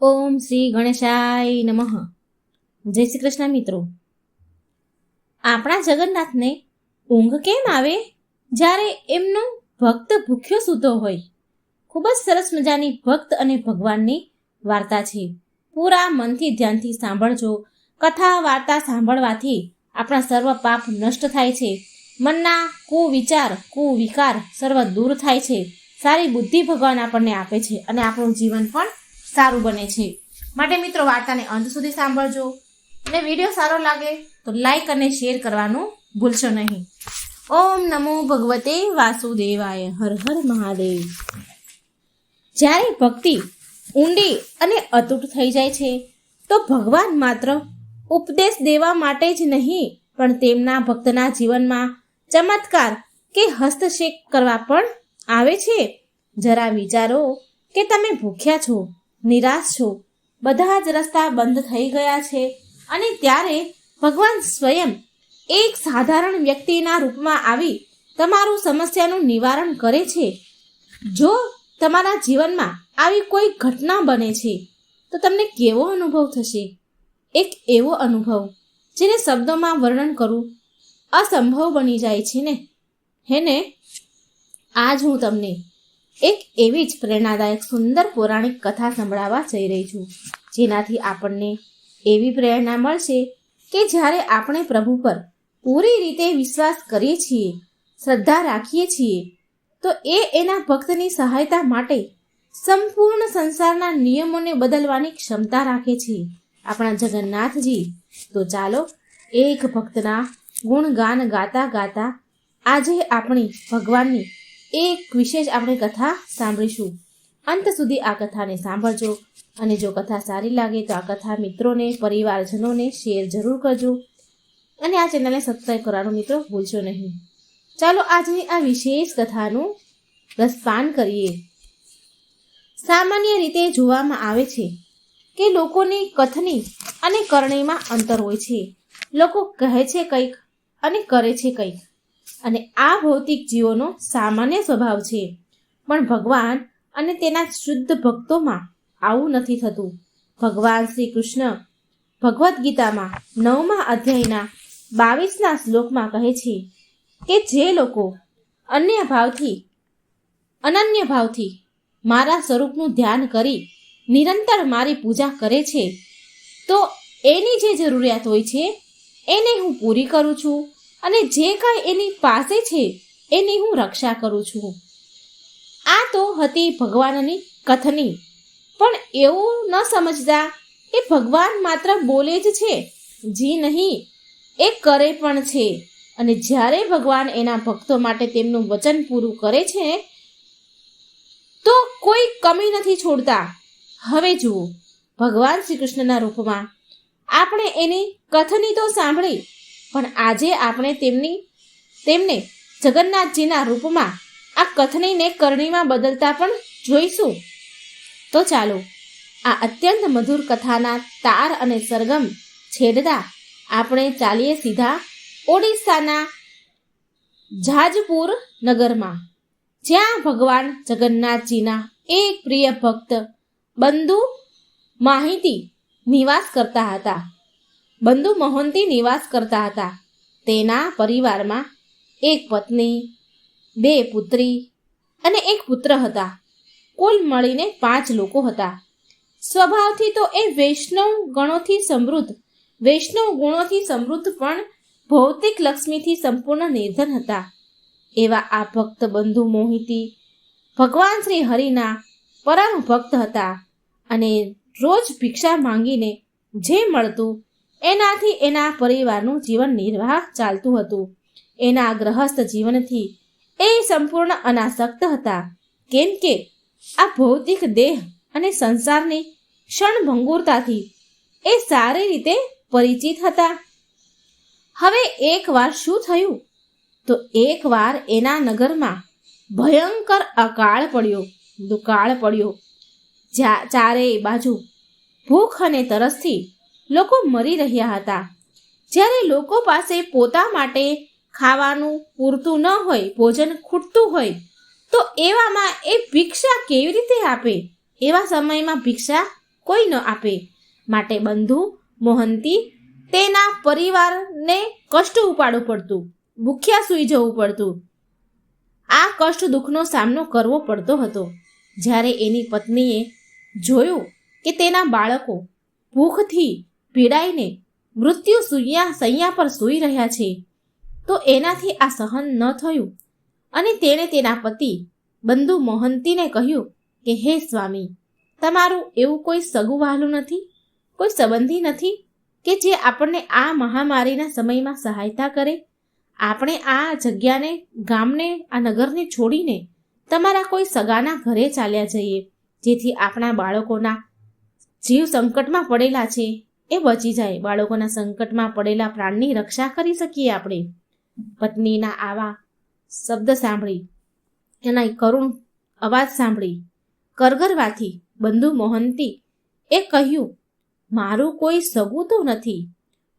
ઓમ શ્રી ગણેશાય નમઃ. જય શ્રી કૃષ્ણ મિત્રો. આપણા જગન્નાથને ઊંઘ કેમ આવે? જ્યારે એમનો ભક્ત ભૂખ્યો સૂતો હોય. ખૂબ જ સરસ મજાની ભક્ત અને ભગવાનની વાર્તા છે. પૂરા મનથી ધ્યાનથી સાંભળજો. કથા, વાર્તા સાંભળવાથી આપણા સર્વ પાપ નષ્ટ થાય છે. મનના કુવિચાર, કુવિકાર સર્વ દૂર થાય છે. સારી બુદ્ધિ ભગવાન આપણને આપે છે અને આપણું જીવન પણ સારું બને છે. માટે મિત્રો વાર્તાને અંત સુધી સાંભળજો. અને વીડિયો સારો લાગે તો લાઈક અને શેર કરવાનું ભૂલશો નહીં. ઓમ નમો ભગવતે વાસુદેવાય. હર હર મહાદેવ. જ્યારે ભક્તિ ઊંડી અને અતૂટ થઈ જાય છે, તો ભગવાન માત્ર ઉપદેશ દેવા માટે જ નહીં, પણ તેમના ભક્તના જીવનમાં ચમત્કાર કે હસ્તક્ષેપ કરવા પણ આવે છે. જરા વિચારો કે તમે ભૂખ્યા છો. નિરાશ છો? બધા જ રસ્તા બંધ થઈ ગયા છે. અને ત્યારે ભગવાન સ્વયં એક સાધારણ વ્યક્તિના રૂપમાં આવી તમારું સમસ્યાનું નિવારણ કરે છે. જો તમારા જીવનમાં આવી કોઈ ઘટના બને છે, તો તમને કેવો અનુભવ થશે? એક એવો અનુભવ, જેને શબ્દોમાં વર્ણન કરવું અસંભવ બની જાય છે ને? હે ને? આજ હું તમને એક એવી જ પ્રેરણાદાયક સુંદર પૌરાણિક કથા સંભળાવવા જઈ રહી છું. જેનાથી આપણને એવી પ્રેરણા મળશે કે જ્યારે આપણે પ્રભુ પર પૂરી રીતે વિશ્વાસ કરીએ છીએ, શ્રદ્ધા રાખીએ છીએ, તો એ એના ભક્તની સહાયતા માટે સંપૂર્ણ સંસારના નિયમોને બદલવાની ક્ષમતા રાખે છે. આપણા જગન્નાથજી, તો ચાલો એક ભક્તના ગુણગાન ગાતા ગાતા આજે આપણી ભગવાનની એક વિશેષ આપણે કથા સાંભળીશું. અંત સુધી આ કથાને સાંભળજો અને જો કથા સારી લાગે તો આ કથા મિત્રોને, પરિવારજનોને શેર જરૂર કરજો. અને આ ચેનલને સબસ્ક્રાઈબ કરવાનું મિત્રો ભૂલશો નહીં. ચાલો આજની આ વિશેષ કથાનું રસપાન કરીએ. સામાન્ય રીતે જોવામાં આવે છે કે લોકોની કથની અને કરણીમાં અંતર હોય છે. લોકો કહે છે કંઈક અને કરે છે કંઈક. અને આ ભૌતિક જીવોનો સામાન્ય સ્વભાવ છે. પણ ભગવાન અને તેના શુદ્ધ ભક્તોમાં આવું નથી થતું. ભગવાન શ્રી કૃષ્ણ ભગવદ્ ગીતામાં નવમા અધ્યાયના બાવીસના શ્લોકમાં કહે છે કે જે લોકો અન્ય ભાવથી, અનન્ય ભાવથી મારા સ્વરૂપનું ધ્યાન કરી નિરંતર મારી પૂજા કરે છે, તો એની જે જરૂરિયાત હોય છે, એને હું પૂરી કરું છું. અને જે કાંઈ એની પાસે છે, એની હું રક્ષા કરું છું. આ તો હતી ભગવાનની કથની. પણ એવું ન સમજતા કે ભગવાન માત્ર બોલે જ છે, જી નહીં, એ કરે પણ છે. અને જ્યારે ભગવાન એના ભક્તો માટે તેમનું વચન પૂરું કરે છે, તો કોઈ કમી નથી છોડતા. હવે જુઓ, ભગવાન શ્રી કૃષ્ણના રૂપમાં આપણે એની કથની તો સાંભળી પણ આજે આપણે તેમની, તેમને જગન્નાથજીના રૂપમાં આ કથનીને કરણીમાં બદલતા પણ જોઈશું. તો ચાલો, આ અત્યંત મધુર કથાના તાર અને સરગમ છેડતા આપણે ચાલીએ સીધા ઓડિશાના જાજપુર નગરમાં, જ્યાં ભગવાન જગન્નાથજીના એક પ્રિય ભક્ત બંધુ માહિતી નિવાસ કરતા હતા. બંધુ મોહંતી નિવાસ કરતા હતા. તેના પરિવારમાં એક પત્ની, બે પુત્રી અને એક પુત્ર હતા. કુલ મળીને પાંચ લોકો હતા. સ્વભાવથી તો એ વૈષ્ણવ ગણોથી સમૃદ્ધ, વૈષ્ણવ ગુણોથી સમૃદ્ધ પણ ભૌતિક લક્ષ્મીથી સંપૂર્ણ નિર્ધન હતા. એવા આ ભક્ત બંધુ મોહિતી ભગવાન શ્રી હરિના પરમ ભક્ત હતા અને રોજ ભિક્ષા માંગીને જે મળતું એનાથી એના પરિવારનું જીવન નિર્વાહ ચાલતું હતું. એના ગ્રહસ્થ જીવનથી એ સંપૂર્ણ અનાસક્ત હતા. કેમ કે આ ભૌતિક દેહ અને સંસારની ક્ષણભંગુરતાથી એ સારી રીતે પરિચિત હતા. હવે એકવાર શું થયું? તો એકવાર એના નગરમાં ભયંકર અકાળ પડ્યો, દુકાળ પડ્યો. ચારેય બાજુ ભૂખ અને તરસથી લોકો મરી રહ્યા હતા. જ્યારે લોકો પાસે પોતા માટે ખાવાનું પૂરતું ન હોય, ભોજન ખૂટતું હોય, તો એવામાં એ ભિક્ષા કેવી રીતે આપે? એવા સમયમાં ભિક્ષા કોઈ ન આપે. માટે બંધુ, મોહંતી તેના પરિવારને કષ્ટ ઉપાડવું પડતું, ભૂખ્યા સૂઈ જવું પડતું. આ કષ્ટ દુઃખનો સામનો કરવો પડતો હતો. જ્યારે એની પત્નીએ જોયું કે તેના બાળકો ભૂખથી પીડાઈને મૃત્યુ સૂયા સૈયા પર સૂઈ રહ્યા છે. તો એનાથી આ સહન ન થયું. અને તેણે તેના પતિ બંધુ મોહંતીને કહ્યું કે, હે સ્વામી, તમારું એવું કોઈ સગું વહાલું નથી? કોઈ સંબંધી નથી કે જે આપણને આ મહામારીના સમયમાં સહાયતા કરે? આપણે આ જગ્યાને, ગામને, આ નગરને છોડીને તમારા કોઈ સગાના ઘરે ચાલ્યા જઈએ, જેથી આપણા બાળકોના જીવ સંકટમાં પડેલા છે. એ બચી જાય. બાળકોના સંકટમાં પડેલા પ્રાણની રક્ષા કરી શકીએ આપણે. પત્નીના આવા શબ્દ સાંભળી એના કરુણ અવાજ સાંભળી, કરગરવાથી બંધુ મોહંતી એ કહ્યું, મારું કોઈ સગું તો નથી,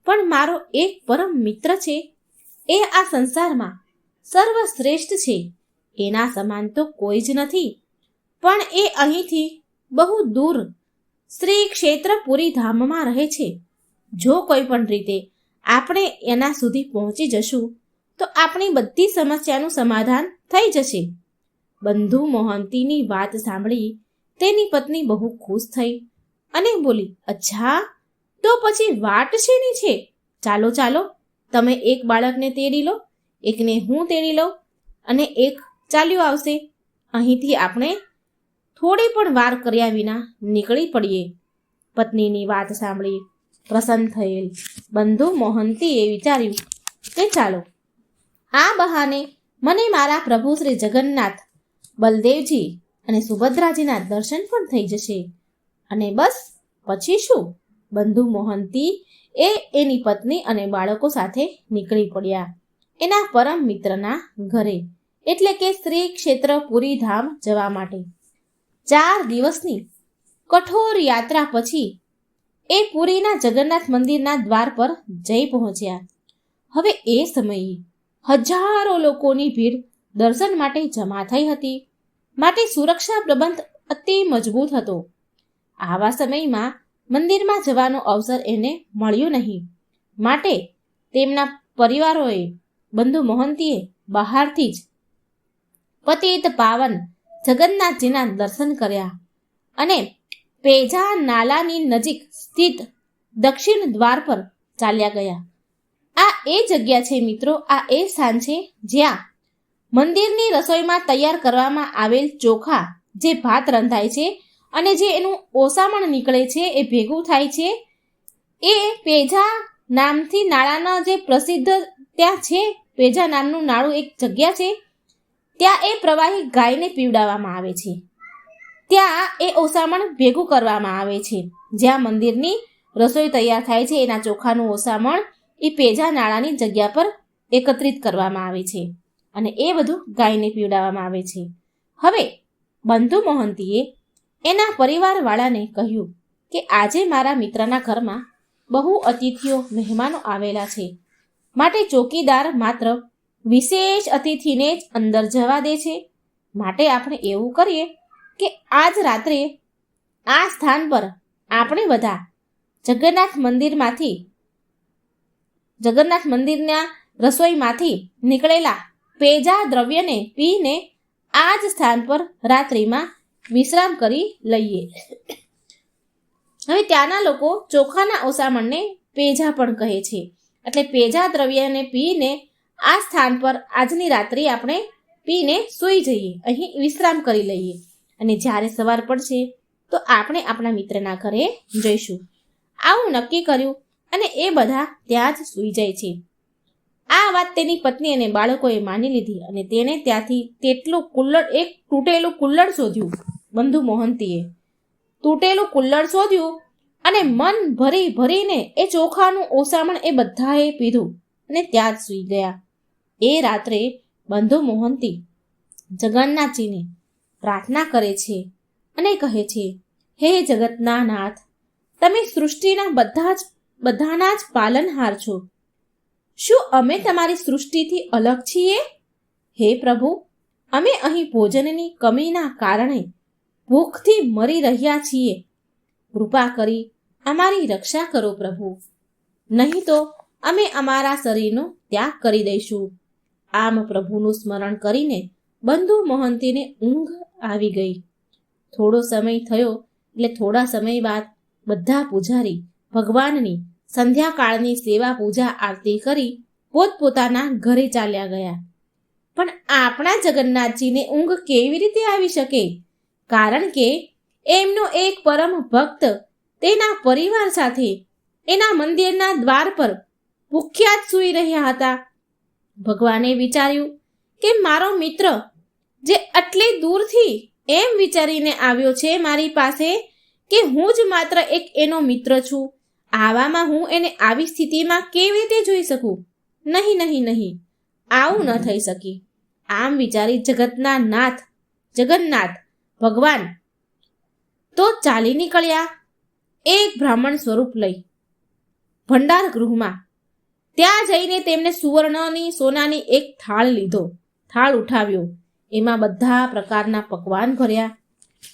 પણ મારો એક પરમ મિત્ર છે. એ આ સંસારમાં સર્વશ્રેષ્ઠ છે. એના સમાન તો કોઈ જ નથી. પણ એ અહીંથી બહુ દૂર શ્રી ક્ષેત્ર પુરી ધામમાં રહે છે. જો કોઈ પણ રીતે આપણે એના સુધી પહોંચી જશું, તો આપણી બધી સમસ્યાનું સમાધાન થઈ જશે. બંધુ મોહંતીની વાત સાંભળી તેની પત્ની બહુ ખુશ થઈ અને બોલી, અચ્છા, તો પછી વાટ શેની છે? ચાલો ચાલો, તમે એક બાળકને તેડી લો, એકને હું તેડી લઉં અને એક ચાલ્યો આવશે. અહીંથી આપણે થોડી પણ વાર કર્યા વિના નીકળી પડીએ. પત્નીની વાત સાંભળી પ્રસન્ન થયેલ બંધુ મોહંતીએ વિચાર્યું કે ચાલો, આ બહાને મને મારા પ્રભુ શ્રી જગન્નાથ, બલદેવજી અને સુભદ્રાજીના દર્શન પણ થઈ જશે. અને બસ, પછી શું? બંધુ મોહંતી એ એની પત્ની અને બાળકો સાથે નીકળી પડ્યા. એના પરમ મિત્રના ઘરે, એટલે કે શ્રી ક્ષેત્ર પુરી ધામ જવા માટે. ચાર દિવસની કઠોર યાત્રા પછી એ પુરીના જગન્નાથ મંદિરના દ્વાર પર જઈ પહોંચ્યા. હવે એ સમયે હજારો લોકોની ભીડ દર્શન માટે જમા થઈ હતી. માટે સુરક્ષા પ્રબંધ અતિ મજબૂત હતો. આવા સમયમાં મંદિરમાં જવાનો અવસર એને મળ્યો નહીં. માટે તેમના પરિવારોએ બંધુ મોહંતીએ બહારથી જ પતિત પાવન જગન્નાથજીના દર્શન કર્યા અને પેજા નાલાની નજીક સ્થિત દક્ષિણ દ્વાર પર ચાલ્યા ગયા. આ એ જગ્યા છે મિત્રો, આ એ સ્થાન છે જ્યાં મંદિરની રસોઈમાં તૈયાર કરવામાં આવેલ ચોખા જે ભાત રંધાય છે અને જે એનું ઓસામણ નીકળે છે, એ ભેગું થાય છે. એ પેજા નામથી નાળાના જે પ્રસિદ્ધ ત્યાં છે, પેજા નામનું નાળું એક જગ્યા છે. ત્યાં એ પ્રવાહી ગાયને પીવડાવવામાં આવે છે. ત્યાં એ ઓસામણ ભેગું કરવામાં આવે છે. જ્યાં મંદિરની રસોઈ તૈયાર થાય છે. એના ચોખાનું ઓસામણ એ પેજા નાળાની જગ્યા પર એકત્રિત કરવામાં આવે છે અને એ બધું ગાયને પીવડાવવામાં આવે છે. હવે બંધુ મોહંતીએ એના પરિવારવાળાને કહ્યું કે આજે મારા મિત્રના ઘરમાં બહુ અતિથિઓ, મહેમાનો આવેલા છે. માટે ચોકીદાર માત્ર વિશેષ અતિથિને જ અંદર જવા દે છે. માટે આપણે એવું કરીએ કે આજ રાત્રે આ સ્થાન પર આપણે બધા જગન્નાથ મંદિરમાંથી જગન્નાથ મંદિરના રસોઈમાંથી નીકળેલા પેજા દ્રવ્યને પીને આ જ સ્થાન પર રાત્રિમાં વિશ્રામ કરી લઈએ. હવે ત્યાંના લોકો ચોખાના ઓસામણને પેજા પણ કહે છે. એટલે પેજા દ્રવ્યને પીને આ સ્થાન પર આજની રાત્રિ આપણે પીને સૂઈ જઈએ, અહીં વિશ્રામ કરી લઈએ. અને જ્યારે સવાર પડશે, તો આપણે આપણા મિત્રના ઘરે જઈશું. આવું નક્કી કર્યું અને એ બધા ત્યાં જ સૂઈ જાય છે. આ વાત તેની પત્ની અને બાળકોએ માની લીધી અને તેણે ત્યાંથી તેટલું કુલ્લડ, એક તૂટેલું કુલ્લડ શોધ્યું બંધુ મોહંતીએ. તૂટેલું કુલ્લડ શોધ્યું અને મન ભરી ભરીને એ ચોખાનું ઓસામણ એ બધાએ પીધું અને ત્યાં જ સૂઈ ગયા. એ રાત્રે બંધુ મોહંતી જગન્નાથજીને પ્રાર્થના કરે છે અને કહે છે, હે જગતના નાથ તમે સૃષ્ટિના બધા જ, બધાના જ પાલનહાર છો. શું અમે તમારી સૃષ્ટિથી અલગ છીએ? હે પ્રભુ, અમે અહીં ભોજનની કમીના કારણે ભૂખથી મરી રહ્યા છીએ. કૃપા કરી અમારી રક્ષા કરો પ્રભુ. નહીં તો અમે અમારા શરીરનો ત્યાગ કરી દઈશું. આમ પ્રભુનું સ્મરણ કરીને બંધુ મહંતીને ઊંઘ આવી ગઈ. થોડો સમય થયો, એટલે થોડા સમય બાદ બધા પૂજારી ભગવાનની સંધ્યાકાળની સેવા પૂજા આરતી કરી પોતપોતાના ઘરે ચાલ્યા ગયા. પણ આપણા જગન્નાથજીને ઊંઘ કેવી રીતે આવી શકે? કારણ કે એમનો એક પરમ ભક્ત તેના પરિવાર સાથે એના મંદિરના દ્વાર પર ભૂખ્યા સૂઈ રહ્યા હતા. ભગવાને વિચાર્યું કે મારો મિત્ર જે આટલી દૂરથી એમ વિચારીને આવ્યો છે મારી પાસે કે હું જ માત્ર એક એનો મિત્ર છું. આવામાં હું એને આવી સ્થિતિમાં કેવી રીતે જોઈ શકું? નહીં નહીં નહીં. આવું ન થઈ શકી. આમ વિચારી જગતના નાથ, જગન્નાથ, ભગવાન તો ચાલી નીકળ્યા એક બ્રાહ્મણ સ્વરૂપ લઈ. ભંડાર ગૃહમાં ત્યાં જઈને તેમને સુવર્ણની, સોનાની એક થાળ લીધો. થાળ ઉઠાવ્યો. એમાં બધા પ્રકારના પકવાન ભર્યા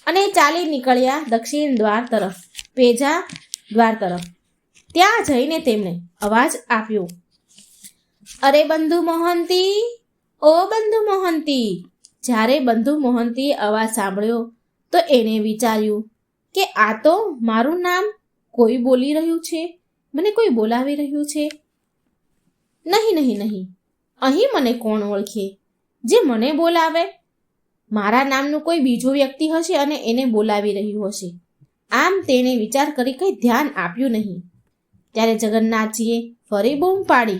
અને ચાલી નીકળ્યા દક્ષિણ દ્વાર તરફ, પેજા દ્વાર તરફ. ત્યાં જઈને તેમણે અવાજ આપ્યો. અરે બંધુ મોહંતી, ઓ બંધુ મોહંતી. જ્યારે બંધુ મોહંતીએ અવાજ સાંભળ્યો, તો એણે વિચાર્યું કે આ તો મારું નામ કોઈ બોલી રહ્યું છે? મને કોઈ બોલાવી રહ્યું છે? નહીં નહીં નહીં. અહીં મને કોણ ઓળખે? જે મને બોલાવે? મારા નામનું કોઈ બીજો વ્યક્તિ હશે અને એને બોલાવી રહ્યું હશે. આમ તેણે વિચાર કરી કંઈ ધ્યાન આપ્યું નહીં. ત્યારે જગન્નાથજીએ ફરી બૂમ પાડી.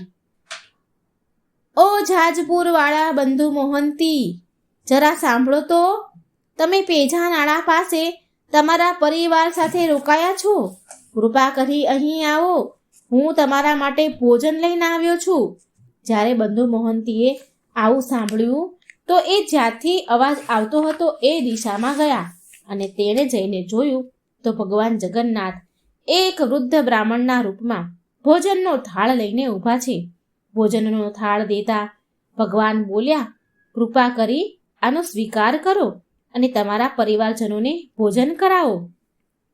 ઓ જાજપુરવાળા બંધુ મોહંતી, જરા સાંભળો તો. તમે પેજા નાળા પાસે તમારા પરિવાર સાથે રોકાયા છો. કૃપા કરી અહીં આવો. હું તમારા માટે ભોજન લઈને આવ્યો છું. જ્યારે બંધુ મોહંતીએ આવું સાંભળ્યું, તો એ જ્યાંથી અવાજ આવતો હતો એ દિશામાં ગયા અને તેણે જઈને જોયું તો ભગવાન જગન્નાથ એક વૃદ્ધ બ્રાહ્મણના રૂપમાં ભોજનનો થાળ લઈને ઊભા છે. ભોજનનો થાળ દેતા ભગવાન બોલ્યા, કૃપા કરી, આનો સ્વીકાર કરો અને તમારા પરિવારજનોને ભોજન કરાવો.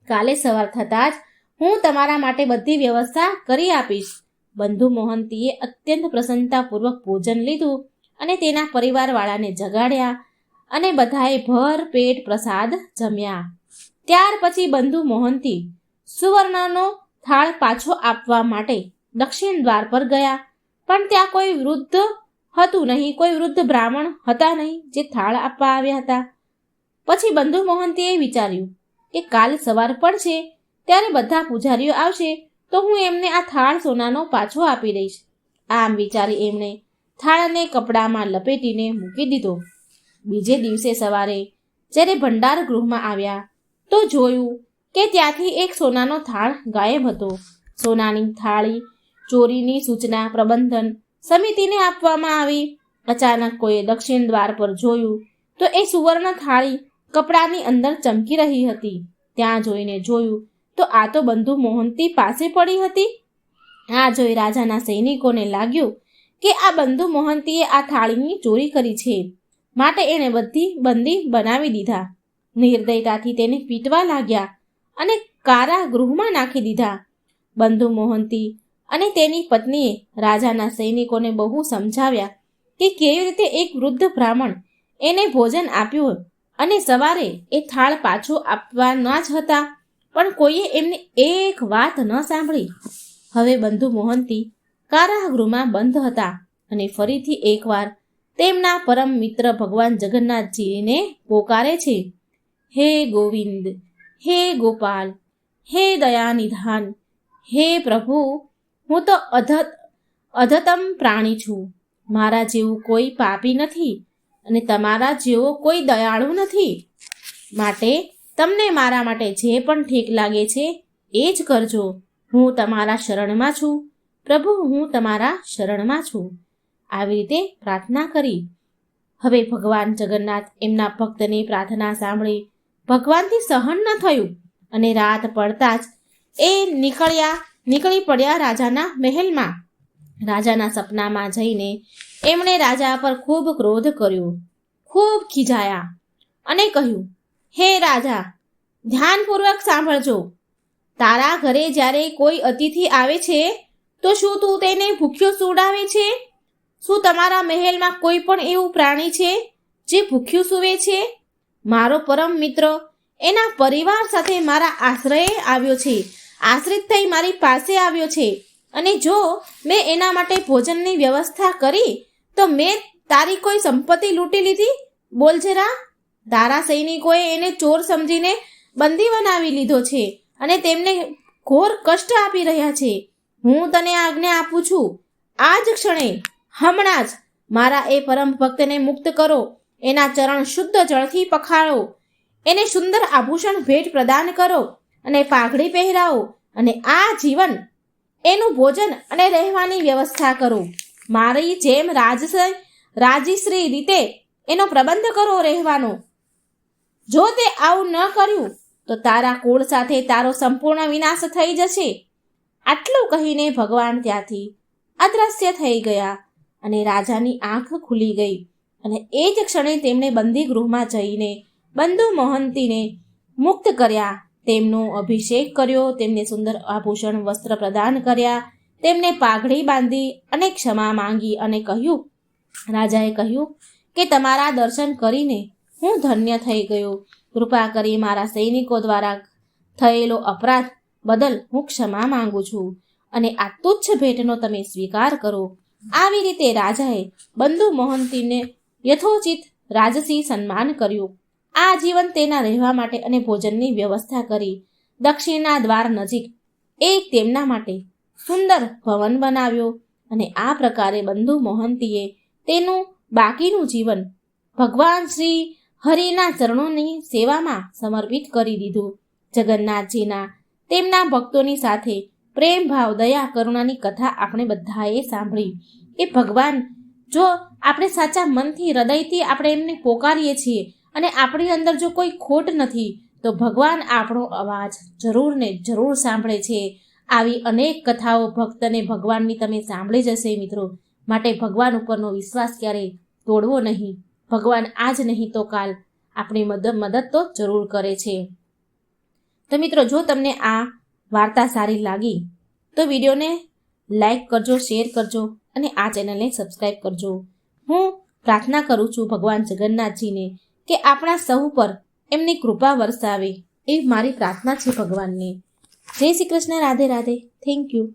કાલે સવાર થતાં જ હું તમારા માટે બધી વ્યવસ્થા કરી આપીશ. બંધુ મોહંતીએ અત્યંત પ્રસન્નતાપૂર્વક ભોજન લીધું અને તેના પરિવારવાળાને જગાડ્યા અને બધાએ ભર પેટ પ્રસાદ જમ્યા. ત્યાર પછી બંધુ મોહંતી સુવર્ણનો થાળ પાછો આપવા માટે દક્ષિણ દ્વાર પર ગયા, પણ ત્યાં કોઈ વૃદ્ધ હતું નહીં, કોઈ વૃદ્ધ બ્રાહ્મણ હતા નહીં જે થાળ આપવા આવ્યા હતા. પછી બંધુ મોહંતીએ વિચાર્યું કે કાલ સવાર પડશે ત્યારે બધા પૂજારીઓ આવશે તો હું એમને આ થાળ સોનાનો પાછો આપી દઈશ. આમ વિચારી એમણે થાળને કપડામાં લપેટીને મૂકી દીધો. બીજે દિવસે સવારે જ્યારે ભંડાર ગૃહમાં આવ્યા તો જોયું કે ત્યાંથી એક સોનાનો થાળ ગાયબ હતો. સોનાની થાળી, ચોરીની સૂચના, પ્રબંધન સમિતિને આપવામાં આવી. અચાનક કોઈએ દક્ષિણ દ્વાર પર જોયું તો એ સુવર્ણ થાળી કપડાની અંદર ચમકી રહી હતી. ત્યાં જોઈને જોયું તો આ તો બંધુ મોહંતી પાસે પડી હતી. આ જોઈ રાજાના સૈનિકોને લાગ્યું કે આ બંધુ મોહંતીએ આ થાળીની ચોરી કરી છે. માટે એણે બધી બંદી બનાવી દીધા. નિર્દયતાથી તેને પીટવા લાગ્યા અને કારાગૃહમાં નાખી દીધા. બંધુ મોહંતી અને તેની પત્નીએ રાજાના સૈનિકોને બહુ સમજાવ્યા કે કેવી રીતે એક વૃદ્ધ બ્રાહ્મણ એને ભોજન આપ્યું અને સવારે એ થાળ પાછો આપવાના જ હતા. પણ કોઈએ એમની એક વાત ન સાંભળી? હવે બંધુ મોહંતી કારાગૃહમાં બંધ હતા અને ફરીથી એકવાર તેમના પરમ મિત્ર ભગવાન જગન્નાથજીને પોકારે છે. હે ગોવિંદ, હે ગોપાલ, હે દયાનિધાન, હે પ્રભુ, હું તો અધત, અધતમ પ્રાણી છું. મારા જેવું કોઈ પાપી નથી અને તમારા જેવો કોઈ દયાળુ નથી. માટે તમને મારા માટે જે પણ ઠીક લાગે છે, એ જ કરજો. હું તમારા શરણમાં છું. પ્રભુ, હું તમારા શરણમાં છું. આવી રીતે પ્રાર્થના કરી. હવે ભગવાન જગન્નાથ એમના ભક્તની પ્રાર્થના સાંભળી ભગવાનથી સહન ન થયું અને રાત પડતા જ એ નીકળ્યા, નીકળી પડ્યા રાજાના મહેલમાં. રાજાના સપનામાં જઈને એમણે રાજા પર ખૂબ ક્રોધ કર્યો. ખૂબ ખીજાયા અને કહ્યું હે રાજા, ધ્યાનપૂર્વક સાંભળજો. તારા ઘરે જ્યારે કોઈ અતિથિ આવે છે, તો શું તું તેને ભૂખ્યો સુડાવે છે? શું તમારા મહેલમાં કોઈ પણ એવું પ્રાણી છે, જે ભૂખ્યું સૂવે છે? મારો પરમ મિત્ર, એના પરિવાર સાથે મારા આશ્રયે આવ્યો છે, આશ્રિત થઈ મારી પાસે આવ્યો છે. અને જો મેં એના માટે ભોજનની વ્યવસ્થા કરી, તો મેં તારી કોઈ સંપત્તિ લૂંટી લીધી? બોલ જરા. તારા સૈનિકોએ એને ચોર સમજીને બંદી બનાવી લીધો છે અને તેમને ઘોર કષ્ટ આપી રહ્યા છે. હું તને આજ્ઞા આપું છું. આ જ ક્ષણે હમણાં જ મારા એ પરમ ભક્તને મુક્ત કરો. એના ચરણ શુદ્ધ જળથી પખાળો. એને સુંદર આભૂષણ ભેટ પ્રદાન કરો અને પાઘડી પહેરાવો અને આ જીવન એનું ભોજન અને રહેવાની વ્યવસ્થા કરો. મારી જેમ રાજશ્રી રાજીશ્રી રીતે એનો પ્રબંધ કરો રહેવાનો. જો તે આવું ન કર્યું, તો તારા કુળ સાથે તારો સંપૂર્ણ વિનાશ થઈ જશે. આટલું કહીને ભગવાન ત્યાંથી અદ્રશ્ય થઈ ગયા અને રાજાની આંખ ખુલી ગઈ અને એ જ ક્ષણે તેમણે બંદી ગૃહમાં જઈને બંધુ મોહંતીને મુક્ત કર્યા. તેમનો અભિષેક કર્યો, તેમને સુંદર આભૂષણ વસ્ત્ર પ્રદાન કર્યા, તેમને પાઘડી બાંધી અને ક્ષમા માંગી અને કહ્યું, રાજાએ કહ્યું કે તમારા દર્શન કરીને હું ધન્ય થઈ ગયો. કૃપા કરી મારા સૈનિકો દ્વારા થયેલો અપરાધ બદલ હું ક્ષમા માંગુ છું અને આ તુચ્છ ભેટનો તમે સ્વીકાર કરો. આવી રીતે રાજાએ બંધુ મોહંતીને યથોચિત રાજસી સન્માન કર્યું. આ જીવન તેના રહેવા માટે અને ભોજનની વ્યવસ્થા કરી દક્ષિણના દ્વાર નજીક એક તેમના માટે સુંદર ભવન બનાવ્યો અને આ પ્રકારે બંધુ મોહંતીએ તેનું બાકીનું જીવન ભગવાન શ્રી હરિના ચરણોની સેવામાં સમર્પિત કરી દીધું. જગન્નાથજીના તેમના ભક્તોની સાથે પ્રેમ ભાવ, દયા, કરુણાની કથા આપણે બધાએ સાંભળી. એ ભગવાન, જો આપણે સાચા મનથી, હૃદયથી આપણે એમને પોકારીએ છીએ અને આપણી અંદર જો કોઈ ખોટ નથી, તો ભગવાન આપણો અવાજ જરૂર ને જરૂર સાંભળે છે. આવી અનેક કથાઓ ભક્તને ભગવાનની તમે સાંભળી જશે મિત્રો. માટે ભગવાન ઉપરનો વિશ્વાસ ક્યારેય તોડવો નહીં. ભગવાન આજ નહીં તો કાલ આપણી મદદ મદદ તો જરૂર કરે છે. તો મિત્રો, જો તમને આ વાર્તા સારી લાગી, તો વિડીયોને લાઈક કરજો, શેર કરજો અને આ ચેનલને સબસ્ક્રાઈબ કરજો. હું પ્રાર્થના કરું છું ભગવાન જગન્નાથજીને કે આપણા સૌ પર એમની કૃપા વરસાવે એ મારી પ્રાર્થના છે ભગવાનને. જય શ્રી કૃષ્ણ, રાધે રાધે. Thank you